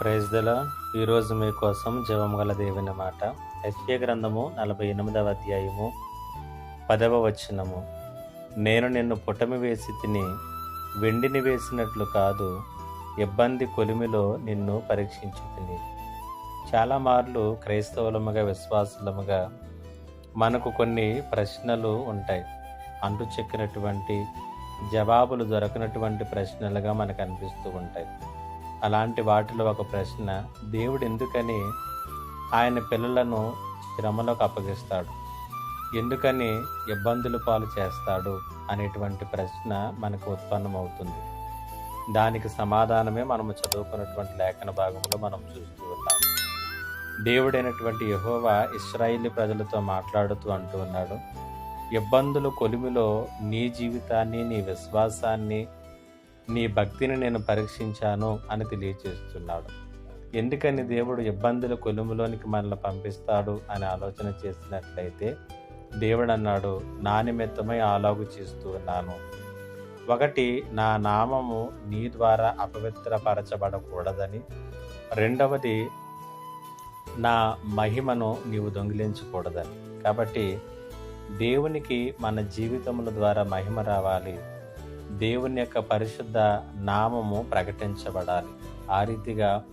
Praise దల ఈరోజు మీకోసం జీవం గల దేవుని మాట. ఎస్కే గ్రంథము నలభై ఎనిమిదవ అధ్యాయము పదవ వచనము. నేను నిన్ను పుటమి వేసి తిని వెండిని వేసినట్లు కాదు ఇబ్బంది కొలిమిలో నిన్ను పరీక్షించి తిని. చాలా మార్లు క్రైస్తవులముగా విశ్వాసులముగా మనకు కొన్ని ప్రశ్నలు ఉంటాయి. అంటు చెక్కినటువంటి జవాబులు దొరకనటువంటి ప్రశ్నలుగా మనకు అనిపిస్తూ ఉంటాయి. అలాంటి వాటిలో ఒక ప్రశ్న దేవుడు ఎందుకని ఆయన పిల్లలను శ్రమలోకి అప్పగిస్తాడు? ఎందుకని ఇబ్బందులు పాలు చేస్తాడు? అనేటువంటి ప్రశ్న మనకు ఉత్పన్నమవుతుంది. దానికి సమాధానమే మనము చదువుకున్నటువంటి లేఖన భాగంలో మనం చూస్తూ ఉన్నాం. దేవుడైనటువంటి యహోవా ఇస్రాయిలీ ప్రజలతో మాట్లాడుతూ అంటూ ఉన్నాడు ఇబ్బందులు కొలిమిలో నీ జీవితాన్ని నీ విశ్వాసాన్ని నీ భక్తిని నేను పరీక్షించాను అని తెలియచేస్తున్నాడు. ఎందుకని దేవుడు ఇబ్బందుల కొలుములోనికి మనల్ని పంపిస్తాడు అని ఆలోచన చేసినట్లయితే దేవుడు అన్నాడు నా నిమిత్తమై ఆలాగు చేస్తూ ఉన్నాను. ఒకటి నా నామము నీ ద్వారా అపవిత్రపరచబడకూడదని. రెండవది నా మహిమను నీవు దొంగిలించకూడదని. కాబట్టి దేవునికి మన జీవితముల ద్వారా మహిమ రావాలి. దేవుని యొక్క పరిశుద్ధ నామము ప్రకటించబడాలి. ఆ రీతిగా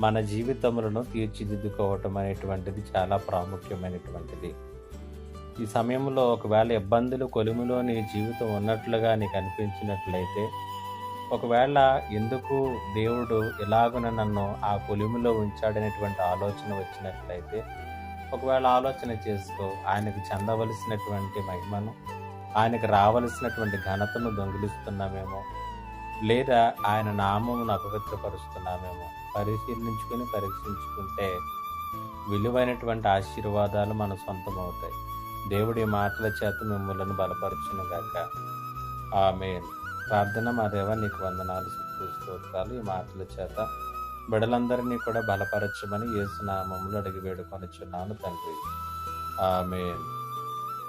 మన జీవితములను తీర్చిదిద్దుకోవటం అనేటువంటిది చాలా ప్రాముఖ్యమైనటువంటిది. ఈ సమయంలో ఒకవేళ ఇబ్బందులు కొలుములో నీ జీవితం ఉన్నట్లుగా నీకు అనిపించినట్లయితే ఒకవేళ ఎందుకు దేవుడు ఇలాగున నన్ను ఆ కొలిమిలో ఉంచాడనేటువంటి ఆలోచన వచ్చినట్లయితే ఒకవేళ ఆలోచన చేసుకో ఆయనకు చెందవలసినటువంటి మహిమను ఆయనకు రావలసినటువంటి ఘనతను దొంగిలిస్తున్నామేమో లేదా ఆయన నామమును అపవిత్రపరుస్తున్నామేమో పరిశీలించుకుని పరీక్షించుకుంటే విలువైనటువంటి ఆశీర్వాదాలు మన సొంతం అవుతాయి దేవుడి మాటల చేత మిమ్మల్ని బలపరచును గాక ఆమె ప్రార్థన మా దేవ నీకు వందనాలు స్తోత్రాలు. ఈ మాటల చేత బిడలందరినీ కూడా బలపరచమని యేసునామములు అడిగి వేడుకొనిచున్నాను తండ్రి. ఆమె